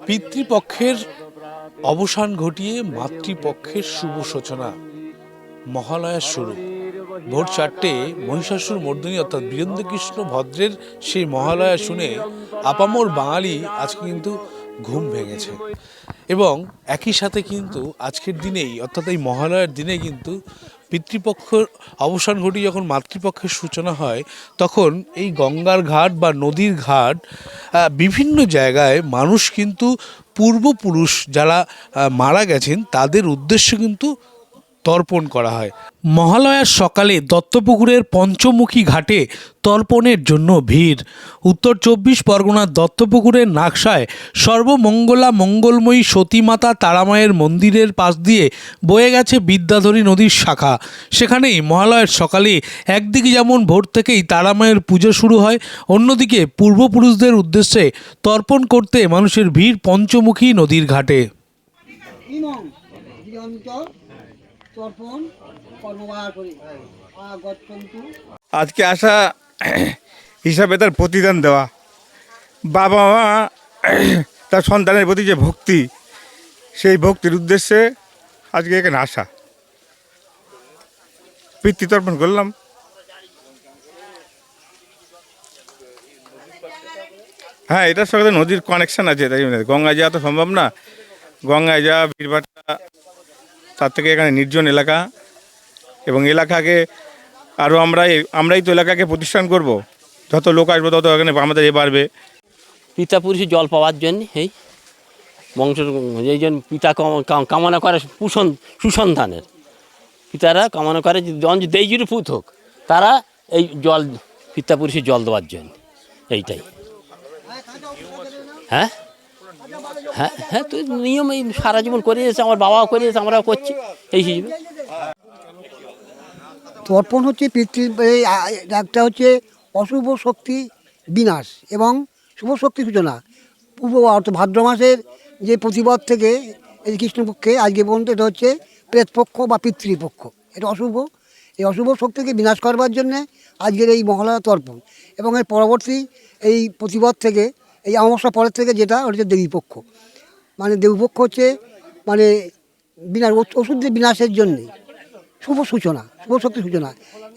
পিতৃপক্ষের অবসান ঘটিয়ে মাতৃপক্ষের শুভ সূচনা। মহালয়ার শুরু। ভোর চারটে মহিষাসুর মর্দিনী অর্থাৎ বীরেন্দ্রকৃষ্ণ ভদ্রের সেই মহালয়া শুনে আপামর বাঙালি আজকে কিন্তু ঘুম ভেঙেছে। এবং একই সাথে কিন্তু আজকের দিনেই, অর্থাৎ এই মহালয়ার দিনে কিন্তু পিতৃপক্ষের অবসান ঘটি যখন মাতৃপক্ষের সূচনা হয়, তখন এই গঙ্গার ঘাট বা নদীর ঘাট বিভিন্ন জায়গায় মানুষ কিন্তু পূর্বপুরুষ যারা মারা গেছেন, তাদের উদ্দেশ্য কিন্তু তর্পণ করা হয়। মহালয়ার সকালে দত্তপুকুরের পঞ্চমুখী ঘাটে তর্পণের জন্য ভিড়। উত্তর চব্বিশ পরগনার দত্তপুকুরের নাকশায় সর্বমঙ্গলা মঙ্গলময়ী সতীমাতা তারামায়ের মন্দিরের পাশ দিয়ে বয়ে গেছে বিদ্যাধরী নদীর শাখা। সেখানেই মহালয়ার সকালে একদিকে যেমন ভোর থেকেই তারামায়ের পুজো শুরু হয় অন্যদিকে পূর্বপুরুষদের উদ্দেশ্যে তর্পণ করতে মানুষের ভিড় পঞ্চমুখী নদীর ঘাটে। আজকে আসা হিসাবে তার প্রতিদান দেওয়া। বাবা মা তার সন্তানের প্রতি যে ভক্তি, সেই ভক্তির উদ্দেশ্যে আজকে এখানে আসা। পিতৃতর্পণ করলাম। হ্যাঁ এটার সঙ্গে নদীর কানেকশন আছে, তাই। গঙ্গায় যাওয়া তো সম্ভব না। গঙ্গায় যাওয়া বীরবাটা তার থেকে এখানে নির্জন এলাকা এবং এলাকাকে আরও আমরা আমরাই তো এলাকাকে প্রতিষ্ঠান করব। যত লোক আসবে তত এখানে আমাদের এ বাড়বে। পিতা পুরুষের জল পাওয়ার জন্য, এই বংশ, এই জন্য পিতা কাম- কাম- কামনা করে সুসন, সুসন্ধানের। পিতারা কামনা করে দেইজির পুত হোক, তারা এই জল, পিতা পুরুষের জল দেওয়ার জন্য, এইটাই। হ্যাঁ? হ্যাঁ হ্যাঁ তুই নিয়ম এই সারা জীবন করে এসেছে আমার বাবাও করে এসেছে আমরাও করছি, এই হিসেবে। তর্পণ হচ্ছে পিতৃ একটা হচ্ছে অশুভ শক্তি বিনাশ এবং শুভ শক্তি সূচনা। পূর্ব অর্থাৎ ভাদ্র মাসের যে প্রতিবাদ থেকে এই কৃষ্ণপক্ষে আজকে পর্যন্ত এটা হচ্ছে প্রেতপক্ষ বা পিতৃপক্ষ। এটা অশুভ। এই অশুভ শক্তিকে বিনাশ করবার জন্যে আজকের এই মহালয়া তর্পণ। এবং এর পরবর্তী এই প্রতিবাদ থেকে এই অমাবস্যা পরের থেকে যেটা, ওটা হচ্ছে দেবীপক্ষ মানে দেবীপক্ষ হচ্ছে মানে বিনাশ ওষুধের বিনাশের জন্যে। শুভ সূচনা, শুভ শক্তি সূচনা।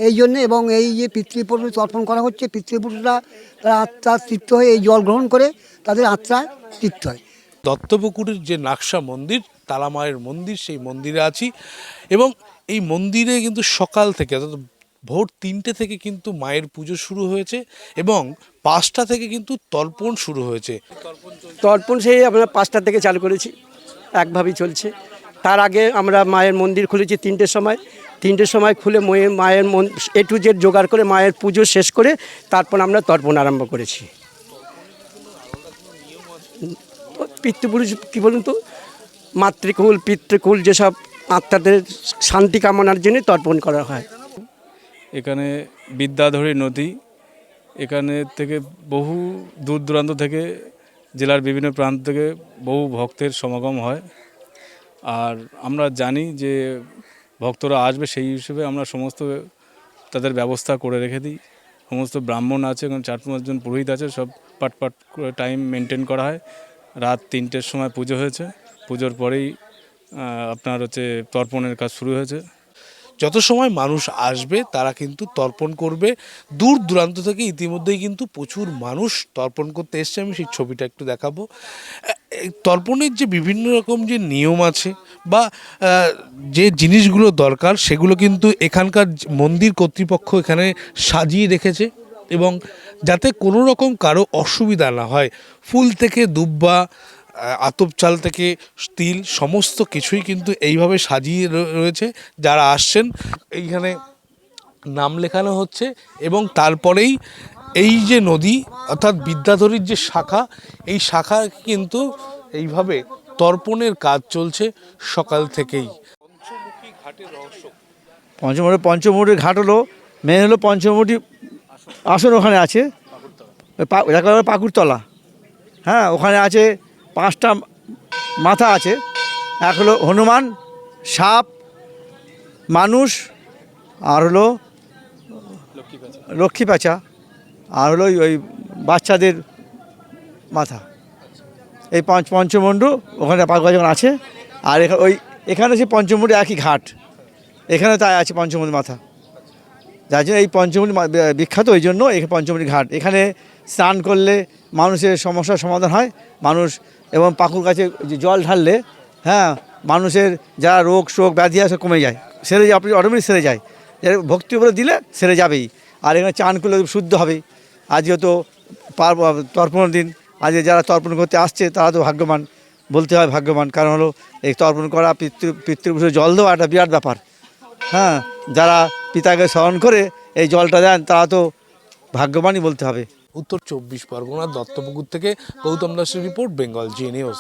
এই জন্যে এবং এই যে পিতৃপুরুষ তর্পণ করা হচ্ছে, পিতৃপুরুষরা তারা আত্মার তৃপ্ত হয়ে এই জল গ্রহণ করে, তাদের আত্মার তৃপ্ত হয়। দত্তপুকুরের যে নাকশা মন্দির, তালামায়ের মন্দির, সেই মন্দিরে আছি। এবং এই মন্দিরে কিন্তু সকাল থেকে, অর্থাৎ ভোর তিনটে থেকে কিন্তু মায়ের পুজো শুরু হয়েছে এবং পাঁচটা থেকে কিন্তু তর্পণ শুরু হয়েছে। তর্পণ সেই আমরা পাঁচটা থেকে চালু করেছি, একভাবেই চলছে। তার আগে আমরা মায়ের মন্দির খুলেছি তিনটের সময়। তিনটের সময় খুলে ময়ে- মায়ের মন, এ টু জেড জোগাড় করে মায়ের পুজো শেষ করে তারপর আমরা তর্পণ আরম্ভ করেছি। পিতৃপুরুষ, কী বলুন তো? মাতৃকুল, পিতৃকুল যেসব আত্মাদের শান্তি কামনার জন্য তর্পণ করা হয়। এখানে বিদ্যাধরী নদী, এখানে থেকে বহু দূর দূরান্ত থেকে জেলার বিভিন্ন প্রান্ত থেকে বহু ভক্তের সমাগম হয়। আর আমরা জানি যে ভক্তরা আসবে সেই হিসেবে আমরা সমস্ত তাদের ব্যবস্থা করে রেখে দিই। সমস্ত ব্রাহ্মণ আছে এবং চার পাঁচজন পুরোহিত আছে, সব পাট পাট করে টাইম মেনটেন করা হয়। রাত তিনটের সময় পুজো হয়েছে। পুজোর পরেই আপনার হচ্ছে তর্পণের কাজ শুরু হয়েছে। যত সময় মানুষ আসবে, তারা কিন্তু তর্পণ করবে। দূর দূরান্ত থেকে ইতিমধ্যেই কিন্তু প্রচুর মানুষ তর্পণ করতে এসছে। আমি সেই ছবিটা একটু দেখাবো। তর্পণের যে বিভিন্ন রকম যে নিয়ম আছে বা যে জিনিসগুলো দরকার, সেগুলো কিন্তু এখানকার মন্দির কর্তৃপক্ষ এখানে সাজিয়ে রেখেছে এবং যাতে কোনো রকম কারও অসুবিধা না হয়। ফুল থেকে দুব্বা আতপ চাল থেকে তিল সমস্ত কিছুই কিন্তু এইভাবে সাজিয়ে রয়েছে। যারা আসছেন এইখানে নাম লেখানো হচ্ছে এবং তারপরেই এই যে নদী অর্থাৎ বিদ্যাধরীর যে শাখা এই শাখা কিন্তু এইভাবে তর্পণের কাজ চলছে সকাল থেকেই। পঞ্চমুড়ি পঞ্চমুড়ির ঘাট হলো মেন হলো পঞ্চমুড়ি আসন ওখানে আছে। ওই পা- ওটাকে বলে পাকুড়তলা। হ্যাঁ ওখানে আছে পাঁচটা মাথা আছে। এক হলো হনুমান, সাপ, মানুষ, আর হলো লক্ষ্মী প্যাঁচা। আর হলো ওই- বাচ্চাদের মাথা। এই পঞ্চ পঞ্চমন্ডু ওখানে পাকুয়া যখন আছে। আর এখানে ওই এখানে সে পঞ্চমুণ্ডি একই ঘাট। এখানে তাই আছে পঞ্চমুণ্ডি মাথা। যার জন্য এই পঞ্চমুণ্ডি বিখ্যাত, ওই জন্য এই পঞ্চমুণ্ডি ঘাট। এখানে স্নান করলে মানুষের সমস্যার সমাধান হয়। মানুষ এবং পাকুর কাছে যে জল ঢাললে হ্যাঁ মানুষের যারা রোগ শোক, ব্যাধি আছে কমে যায়। সেরে যায়, আপনি অটোমেটিক সেরে যায়। ভক্তি উপরে দিলে সেরে যাবেই। আর এখানে চান করলে শুদ্ধ হবে। আজকে তো পার তর্পণ দিন আজকে যারা তর্পণ করতে আসছে, তারা তো ভাগ্যবান। বলতে হয় ভাগ্যবান, কারণ হলো এই তর্পণ করা পিতৃ, পিতৃপুরুষের জল দেওয়া একটা বিরাট ব্যাপার। হ্যাঁ যারা পিতাকে স্মরণ করে এই জলটা দেন, তারা তো ভাগ্যবানই বলতে হবে। উত্তর চব্বিশ পরগনার দত্তপুকুর থেকে গৌতম দাসের রিপোর্ট বেঙ্গল জি নিউজ